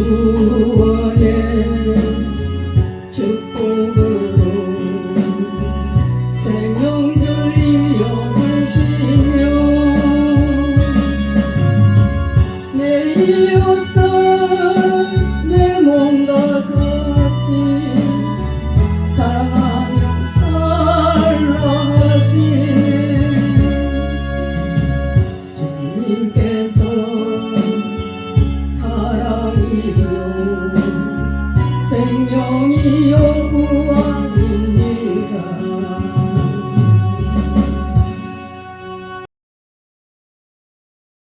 주의 생명이요